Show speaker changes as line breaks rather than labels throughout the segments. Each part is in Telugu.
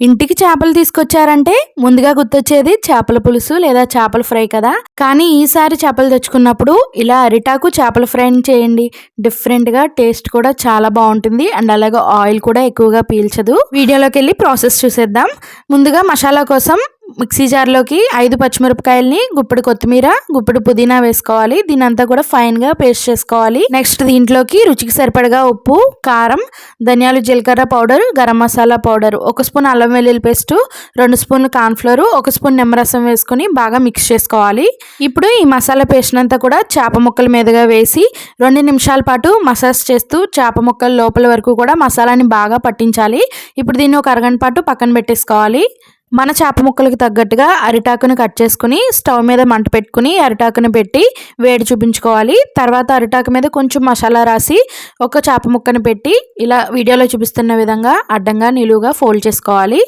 ఇంటికి చేపలు తీసుకొచ్చారంటే ముందుగా గుర్తొచ్చేది చేపల పులుసు లేదా చేపల ఫ్రై కదా. కానీ ఈసారి చేపలు తెచ్చుకున్నప్పుడు ఇలా అరిటాకు చేపల ఫ్రై చేయండి. డిఫరెంట్గా టేస్ట్ కూడా చాలా బాగుంటుంది అండ్ అలాగే ఆయిల్ కూడా ఎక్కువగా పీల్చదు. వీడియోలోకి వెళ్ళి ప్రాసెస్ చూసేద్దాం. ముందుగా మసాలా కోసం మిక్సీ జార్లోకి ఐదు పచ్చిమిరపకాయలని గుప్పెడు కొత్తిమీర గుప్పెడు పుదీనా వేసుకోవాలి. దీని అంతా కూడా ఫైన్గా పేస్ట్ చేసుకోవాలి. నెక్స్ట్ దీంట్లోకి రుచికి సరిపడగా ఉప్పు కారం ధనియాలు జీలకర్ర పౌడర్ గరం మసాలా పౌడర్. ఒక స్పూన్ అల్లం వెల్లుల్లి పేస్ట్ రెండు స్పూన్లు కార్న్ఫ్లోర్ ఒక స్పూన్ నిమ్మరసం వేసుకొని బాగా మిక్స్ చేసుకోవాలి. ఇప్పుడు ఈ మసాలా పేస్ట్ అంతా కూడా చేప ముక్కల మీదుగా వేసి రెండు నిమిషాల పాటు మసాజ్ చేస్తూ చేప ముక్కల లోపల వరకు కూడా మసాలాని బాగా పట్టించాలి. ఇప్పుడు దీన్ని ఒక అరగంట పాటు పక్కన పెట్టేసుకోవాలి. మన చేప ముక్కలకు తగ్గట్టుగా అరిటాకును కట్ చేసుకుని స్టవ్ మీద మంట పెట్టుకుని అరిటాకును పెట్టి వేడి చూపించుకోవాలి. తర్వాత అరిటాకు మీద కొంచెం మసాలా రాసి ఒక చేప ముక్కను పెట్టి ఇలా వీడియోలో చూపిస్తున్న విధంగా అడ్డంగా నిలువుగా ఫోల్డ్ చేసుకోవాలి.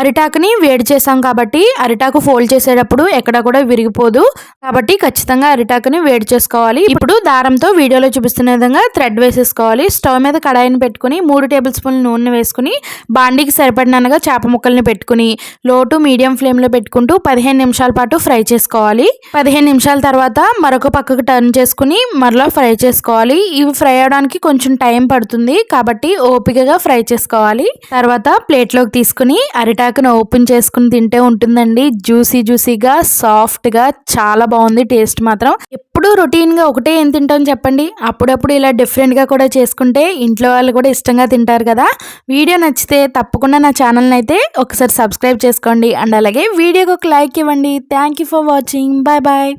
అరిటాకుని వేడి చేసాం కాబట్టి అరిటాకు ఫోల్డ్ చేసేటప్పుడు ఎక్కడ కూడా విరిగిపోదు. కాబట్టి ఖచ్చితంగా అరిటాకుని వేడి చేసుకోవాలి. ఇప్పుడు దారంతో వీడియోలో చూపిస్తున్న విధంగా థ్రెడ్ వేసేసుకోవాలి. స్టవ్ మీద కడాయిని పెట్టుకుని మూడు టేబుల్ స్పూన్ల నూనె వేసుకుని బాండీకి సరిపడినగా చేప ముక్కల్ని పెట్టుకుని లో టు మీడియం ఫ్లేమ్లో పెట్టుకుంటూ పదిహేను నిమిషాల పాటు ఫ్రై చేసుకోవాలి. పదిహేను నిమిషాల తర్వాత మరొక పక్కకు టర్న్ చేసుకుని మరలా ఫ్రై చేసుకోవాలి. ఇవి ఫ్రై అవడానికి కొంచెం టైం పడుతుంది కాబట్టి ఓపికగా ఫ్రై చేసుకోవాలి. తర్వాత ప్లేట్లోకి తీసుకుని అరిటాకును ఓపెన్ చేసుకుని తింటే ఉంటుందండి. జ్యూసీ జ్యూసీగా సాఫ్ట్గా చాలా బాగుంది టేస్ట్ మాత్రం. ఎప్పుడు రొటీన్గా ఒకటే ఏం తింటాం చెప్పండి? అప్పుడప్పుడు ఇలా డిఫరెంట్గా కూడా చేసుకుంటే ఇంట్లో వాళ్ళు కూడా ఇష్టంగా తింటారు కదా. వీడియో నచ్చితే తప్పకుండా నా ఛానల్ని అయితే ఒకసారి సబ్స్క్రైబ్ చేసుకోండి. అండ్ అలాగే వీడియోకి ఒక లైక్ ఇవ్వండి. Thank you for watching bye bye